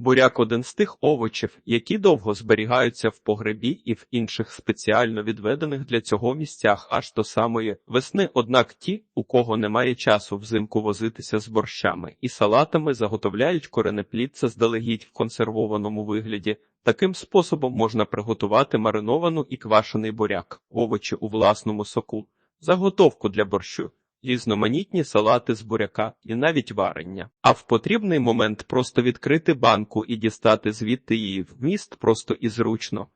Буряк один з тих овочів, які довго зберігаються в погребі і в інших спеціально відведених для цього місцях аж до самої весни. Однак ті, у кого немає часу взимку возитися з борщами і салатами, заготовляють коренеплід заздалегідь в консервованому вигляді. Таким способом можна приготувати мариновану і квашений буряк, овочі у власному соку, заготовку для борщу різноманітні салати з буряка і навіть варення. А в потрібний момент просто відкрити банку і дістати звідти її вміст просто і зручно.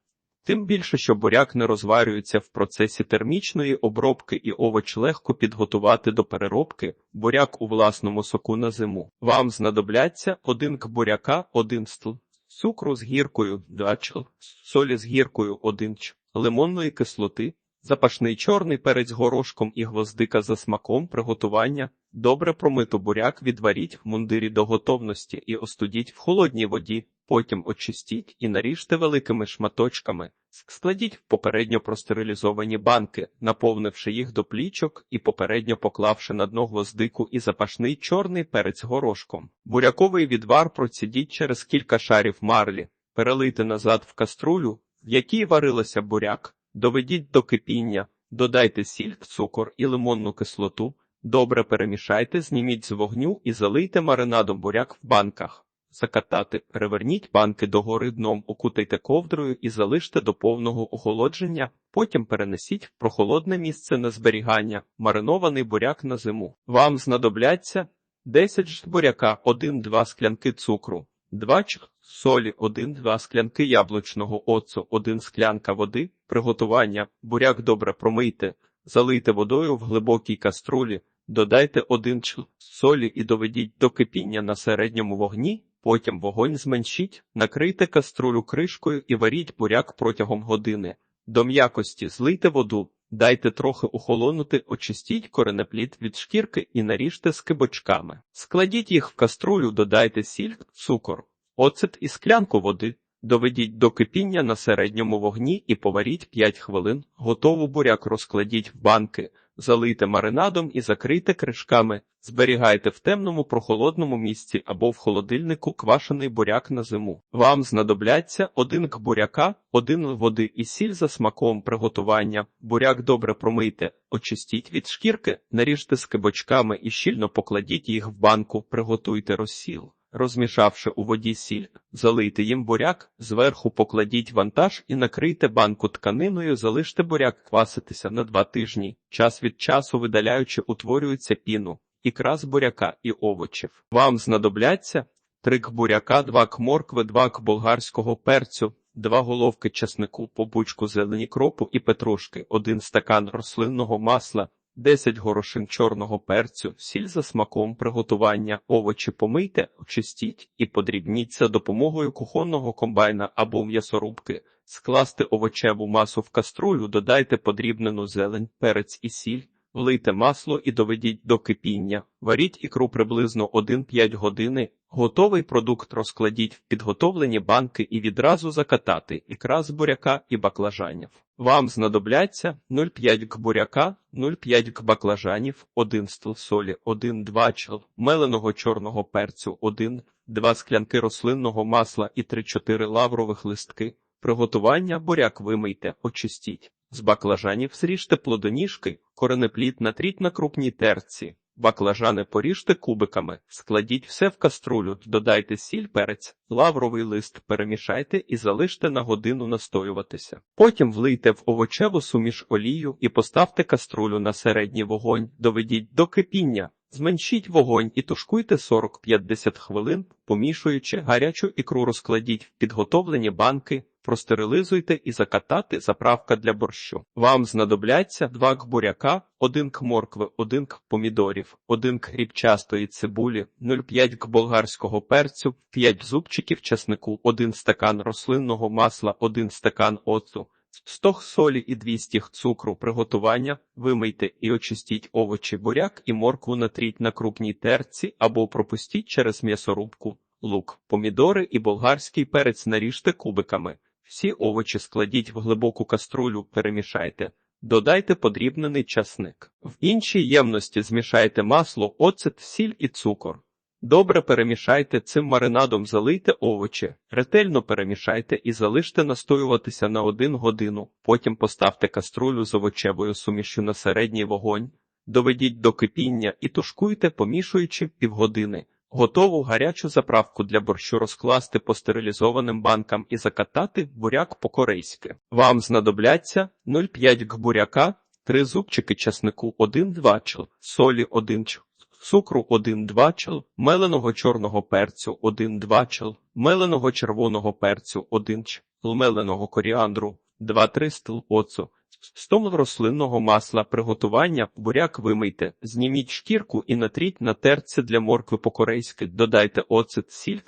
Тим більше, що буряк не розварюється в процесі термічної обробки і овоч легко підготувати до переробки, буряк у власному соку на зиму. Вам знадобляться один к буряка, один стл, цукру з гіркою, 2 чл, солі з гіркою, 1 ч, лимонної кислоти, запашний чорний перець горошком і гвоздика за смаком приготування. Добре промито буряк відваріть в мундирі до готовності і остудіть в холодній воді, потім очистіть і наріжте великими шматочками. Складіть в попередньо простерилізовані банки, наповнивши їх до плічок і попередньо поклавши на дно гвоздику і запашний чорний перець горошком. Буряковий відвар процідіть через кілька шарів марлі, перелийте назад в каструлю, в якій варилося буряк. Доведіть до кипіння, додайте сіль, цукор і лимонну кислоту, добре перемішайте, зніміть з вогню і залийте маринадом буряк в банках. Закатати, переверніть банки догори дном, окутайте ковдрою і залиште до повного охолодження, потім перенесіть в прохолодне місце на зберігання, маринований буряк на зиму. Вам знадобляться 10 ж буряка, 1-2 склянки цукру, 2 ч солі, 1-2 склянки яблучного оцу, 1 склянка води, приготування, буряк добре промийте, залийте водою в глибокій каструлі, додайте 1 ч солі і доведіть до кипіння на середньому вогні, потім вогонь зменшіть, накрийте каструлю кришкою і варіть буряк протягом години. До м'якості злийте воду, дайте трохи охолонути, очистіть коренеплід від шкірки і наріжте скибочками. Складіть їх в каструлю, додайте сіль, цукор, оцет і склянку води. Доведіть до кипіння на середньому вогні і поваріть 5 хвилин. Готову буряк розкладіть в банки, залийте маринадом і закрийте кришками. Зберігайте в темному прохолодному місці або в холодильнику квашений буряк на зиму. Вам знадобляться один к буряка, один води і сіль за смаком приготування. Буряк добре промийте, очистіть від шкірки, наріжте скибочками і щільно покладіть їх в банку, приготуйте розсіл. Розмішавши у воді сіль, залийте їм буряк, зверху покладіть вантаж і накрийте банку тканиною, залиште буряк кваситися на два тижні. Час від часу видаляючи, утворюється піну, ікра з буряка і овочів. Вам знадобляться 3 к буряка, 2 к моркви, 2 к болгарського перцю, 2 головки часнику, по бучку зелені кропу і петрушки, 1 стакан рослинного масла, 10 горошин чорного перцю, сіль за смаком приготування, овочі помийте, очистіть і подрібніть за допомогою кухонного комбайна або м'ясорубки. Скласти овочеву масу в каструлю, додайте подрібнену зелень, перець і сіль, влийте масло і доведіть до кипіння. Варіть ікру приблизно 1-5 години. Готовий продукт розкладіть в підготовлені банки і відразу закатати ікра з буряка і баклажанів. Вам знадобляться 0,5 к буряка, 0,5 к баклажанів, 1 стл солі, 1-2 чл меленого чорного перцю, 1, 2 склянки рослинного масла і 3-4 лаврових листки. Приготування буряк вимийте, очистіть. З баклажанів зріжте плодоніжки, коренеплід натріть на крупній терці. Баклажани поріжте кубиками, складіть все в каструлю, додайте сіль, перець, лавровий лист, перемішайте і залиште на годину настоюватися. Потім влийте в овочеву суміш олію і поставте каструлю на середній вогонь, доведіть до кипіння. Зменшіть вогонь і тушкуйте 40-50 хвилин, помішуючи гарячу ікру розкладіть в підготовлені банки, простерилизуйте і закатати заправка для борщу. Вам знадобляться 2 к буряка, 1 к моркви, 1 к помідорів, 1 к рібчастої цибулі, 0,5 к болгарського перцю, 5 зубчиків часнику, 1 стакан рослинного масла, 1 стакан оцу. 100 солі і 200 цукру приготування, вимийте і очистіть овочі буряк і моркву натріть на крупній терці або пропустіть через м'ясорубку, лук, помідори і болгарський перець наріжте кубиками. Всі овочі складіть в глибоку каструлю, перемішайте. Додайте подрібнений часник. В іншій ємності змішайте масло, оцет, сіль і цукор. Добре перемішайте цим маринадом, залийте овочі, ретельно перемішайте і залиште настоюватися на 1 годину. Потім поставте каструлю з овочевою сумішю на середній вогонь, доведіть до кипіння і тушкуйте, помішуючи півгодини. Готову гарячу заправку для борщу розкласти по стерилізованим банкам і закатати буряк по-корейськи. Вам знадобляться 0,5 г буряка, 3 зубчики часнику 1-2 чл, солі 1 чл, цукру 1-2 чл, меленого чорного перцю 1-2 чл, меленого червоного перцю 1 чл, меленого коріандру 2-3 стл оцу, 100 мл рослинного масла приготування, буряк вимийте, зніміть шкірку і натріть на терці для моркви по-корейськи, додайте оцет, сіль,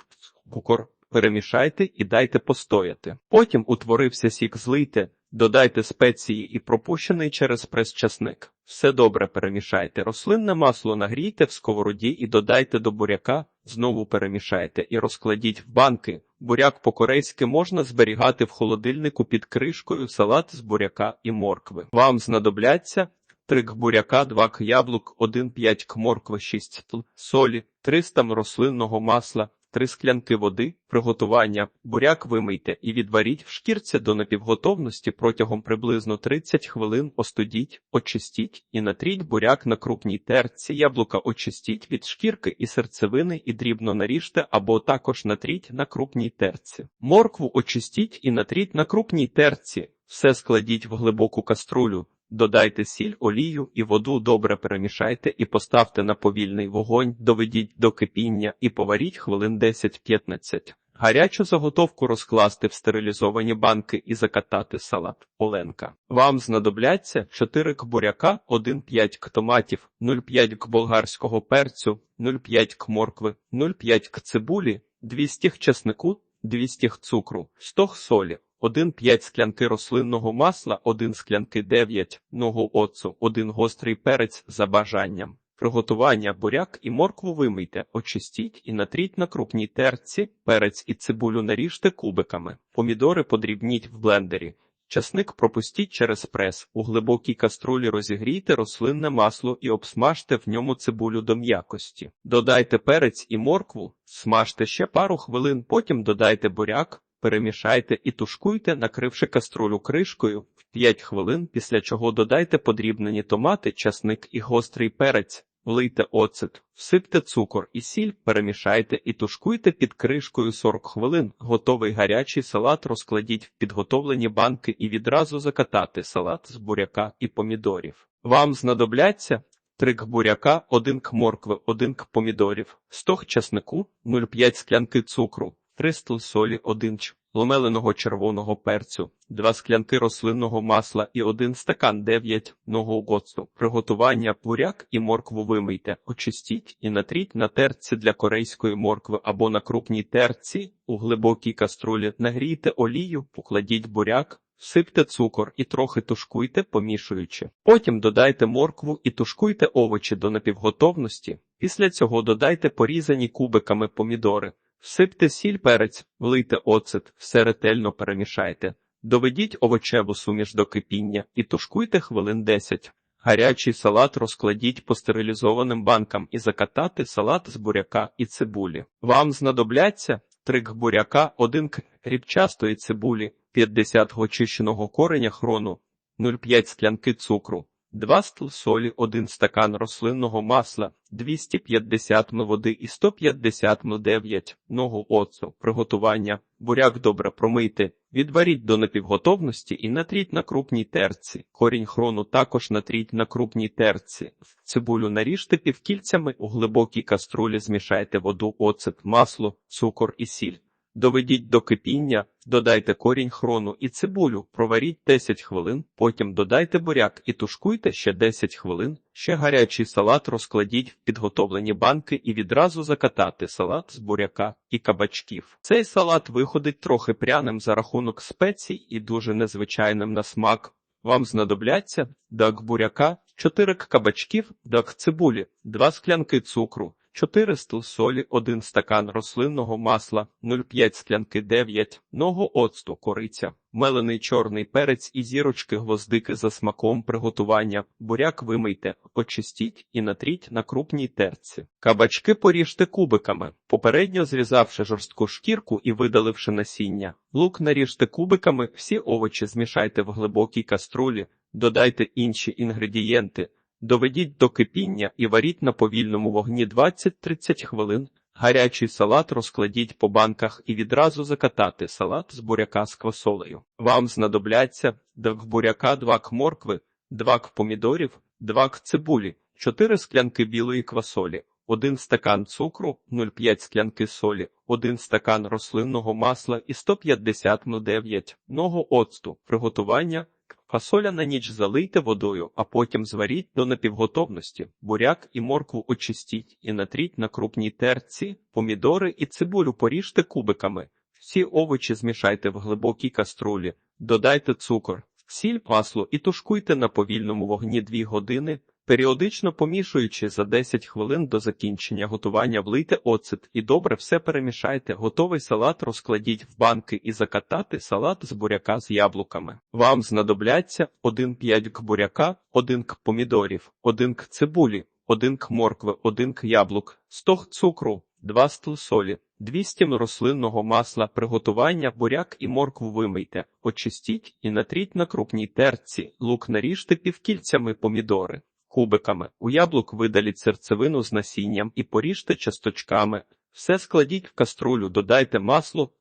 кукор, перемішайте і дайте постояти. Потім утворився сік злийте, додайте спеції і пропущений через прес часник. Все добре перемішайте. Рослинне масло нагрійте в сковороді і додайте до буряка, знову перемішайте і розкладіть в банки. Буряк по-корейськи можна зберігати в холодильнику під кришкою, салат з буряка і моркви. Вам знадобляться 3 к буряка, 2 к яблук, 1-5 к моркви, 6 тл солі, 300 м рослинного масла, 3 склянки води, приготування, буряк вимийте і відваріть в шкірці до напівготовності протягом приблизно 30 хвилин остудіть, очистіть і натріть буряк на крупній терці, яблука очистіть від шкірки і серцевини і дрібно наріжте або також натріть на крупній терці. Моркву очистіть і натріть на крупній терці, все складіть в глибоку каструлю. Додайте сіль, олію і воду добре перемішайте і поставте на повільний вогонь, доведіть до кипіння і поваріть хвилин 10-15. Гарячу заготовку розкласти в стерилізовані банки і закатати салат Оленка. Вам знадобляться 4 к буряка, 1,5 к томатів, 0,5 к болгарського перцю, 0,5 к моркви, 0,5 к цибулі, 200 к чеснику, 200 к цукру, 100 г солі. 1,5 склянки рослинного масла, 1 склянки 9 ногу оцу, 1 гострий перець за бажанням. Приготування буряк і моркву вимийте, очистіть і натріть на крупній терці, перець і цибулю наріжте кубиками, помідори подрібніть в блендері. Часник пропустіть через прес, у глибокій каструлі розігрійте рослинне масло і обсмажте в ньому цибулю до м'якості. Додайте перець і моркву, смажте ще пару хвилин, потім додайте буряк, перемішайте і тушкуйте, накривши каструлю кришкою в 5 хвилин, після чого додайте подрібнені томати, часник і гострий перець, влийте оцет, всипте цукор і сіль, перемішайте і тушкуйте під кришкою 40 хвилин. Готовий гарячий салат розкладіть в підготовлені банки і відразу закатати салат з буряка і помідорів. Вам знадобляться 3 к буряка, 1 к моркви, 1 к помідорів, 100 г часнику, 0,5 склянки цукру, 3 стл солі 1 ч, ломеленого червоного перцю, 2 склянки рослинного масла і 1 стакан 9 ногу оцту. Приготування буряк і моркву вимийте, очистіть і натріть на терці для корейської моркви або на крупній терці у глибокій каструлі. Нагрійте олію, покладіть буряк. Всипте цукор і трохи тушкуйте, помішуючи. Потім додайте моркву і тушкуйте овочі до напівготовності. Після цього додайте порізані кубиками помідори. Всипте сіль перець, влийте оцет, все ретельно перемішайте. Доведіть овочеву суміш до кипіння і тушкуйте хвилин 10. Гарячий салат розкладіть по стерилізованим банкам і закатати салат з буряка і цибулі. Вам знадобляться 3 к буряка, 1 к рібчастої цибулі, 50 г очищеного кореня хрону, 0,5 склянки цукру, 2 стл солі, 1 стакан рослинного масла, 250 мл води і 150 мл 9 ногу оцу. Приготування. Буряк добре промийте, відваріть до напівготовності і натріть на крупній терці. Корінь хрону також натріть на крупній терці. Цибулю наріжте півкільцями, у глибокій каструлі змішайте воду, оцет, масло, цукор і сіль. Доведіть до кипіння, додайте корінь хрону і цибулю, проваріть 10 хвилин, потім додайте буряк і тушкуйте ще 10 хвилин. Ще гарячий салат розкладіть в підготовлені банки і відразу закатати салат з буряка і кабачків. Цей салат виходить трохи пряним за рахунок спецій і дуже незвичайним на смак. Вам знадобляться дак буряка, 4 кабачків, дак цибулі, 2 склянки цукру, 4 стл солі, 1 стакан рослинного масла, 0,5 склянки 9, ного оцту, кориця, мелений чорний перець і зірочки гвоздики за смаком приготування, буряк вимийте, очистіть і натріть на крупній терці. Кабачки поріжте кубиками, попередньо зрізавши жорстку шкірку і видаливши насіння. Лук наріжте кубиками, всі овочі змішайте в глибокій каструлі, додайте інші інгредієнти. Доведіть до кипіння і варіть на повільному вогні 20-30 хвилин. Гарячий салат розкладіть по банках і відразу закатати салат з буряка з квасолею. Вам знадобляться 2 к буряка, 2 к моркви, 2 к помідорів, 2 к цибулі, 4 склянки білої квасолі, 1 стакан цукру, 0,5 склянки солі, 1 стакан рослинного масла і 150 мл 9 ного оцту. Приготування Фасоля на ніч залийте водою, а потім зваріть до напівготовності. Буряк і моркву очистіть і натріть на крупній терці, помідори і цибулю поріжте кубиками. Всі овочі змішайте в глибокій каструлі, додайте цукор, сіль, масло і тушкуйте на повільному вогні 2 години. Періодично помішуючи за 10 хвилин до закінчення готування влийте оцет і добре все перемішайте. Готовий салат розкладіть в банки і закатати салат з буряка з яблуками. Вам знадобляться 1,5 к буряка, 1 к помідорів, 1 к цибулі, 1 к моркви, 1 к яблук, 100 г цукру, 2 стл солі, 200 м рослинного масла, приготування буряк і моркву вимийте, очистіть і натріть на крупній терці, лук наріжте півкільцями помідори. Кубиками у яблук видаліть серцевину з насінням і поріжте часточками. Все складіть в каструлю, додайте масло,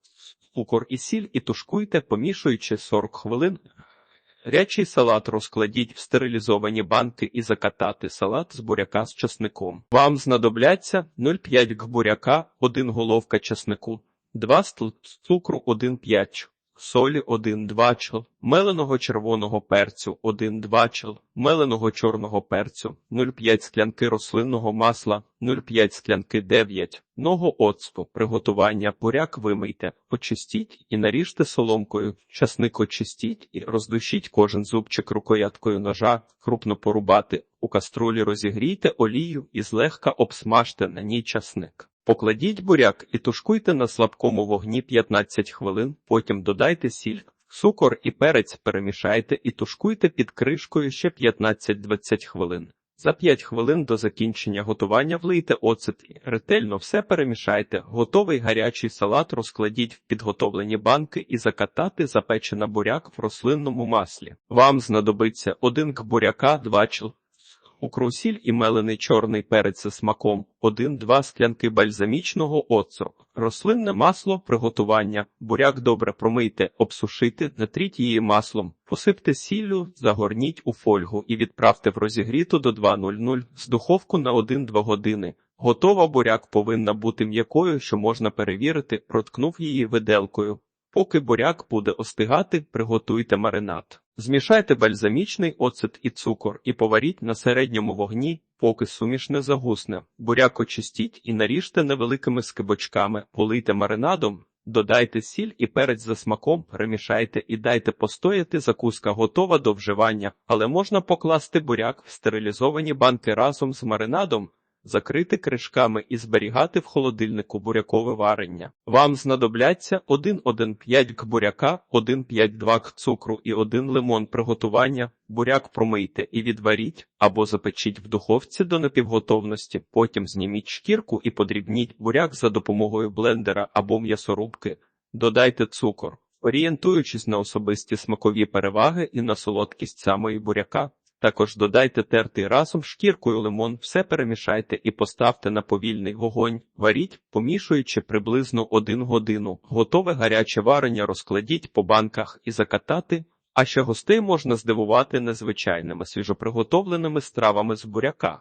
цукор і сіль і тушкуйте, помішуючи 40 хвилин. Рячий салат розкладіть в стерилізовані банки і закатати салат з буряка з часником. Вам знадобляться 0,5 г буряка, 1 головка часнику, 2 стл цукру, 1 5 солі 1-2 чл, меленого червоного перцю 1-2 чл, меленого чорного перцю, 0,5 склянки рослинного масла, 0,5 склянки 9, ного оцту, приготування буряк вимийте, очистіть і наріжте соломкою, часник очистіть і роздушіть кожен зубчик рукояткою ножа, крупно порубати, у каструлі розігрійте олію і злегка обсмажте на ній часник. Покладіть буряк і тушкуйте на слабкому вогні 15 хвилин, потім додайте сіль, цукор і перець перемішайте і тушкуйте під кришкою ще 15-20 хвилин. За 5 хвилин до закінчення готування влийте оцет і ретельно все перемішайте. Готовий гарячий салат розкладіть в підготовлені банки і закатати запечена буряк в рослинному маслі. Вам знадобиться 1 к буряка, 2 чл укрусіль і мелений чорний перець зі смаком, 1-2 склянки бальзамічного оцу, рослинне масло приготування, буряк добре промийте, обсушити, натріть її маслом, посипте сіллю, загорніть у фольгу і відправте в розігріту до 2.00 з духовку на 1-2 години. Готова буряк повинна бути м'якою, що можна перевірити, проткнув її виделкою. Поки буряк буде остигати, приготуйте маринад. Змішайте бальзамічний оцет і цукор і поваріть на середньому вогні, поки суміш не загусне. Буряк очистіть і наріжте невеликими скибочками, полийте маринадом, додайте сіль і перець за смаком, перемішайте і дайте постояти. Закуска готова до вживання, але можна покласти буряк в стерилізовані банки разом з маринадом закрити кришками і зберігати в холодильнику бурякове варення. Вам знадобляться 1,1,5 к буряка, 1,5-2 к цукру і 1 лимон приготування. Буряк промийте і відваріть або запечіть в духовці до напівготовності, потім зніміть шкірку і подрібніть буряк за допомогою блендера або м'ясорубки. Додайте цукор. Орієнтуючись на особисті смакові переваги і на солодкість самої буряка, також додайте тертий разом шкіркою лимон, все перемішайте і поставте на повільний вогонь, варіть, помішуючи приблизно 1 годину. Готове гаряче варення розкладіть по банках і закатати, а ще гостей можна здивувати незвичайними свіжоприготовленими стравами з буряка.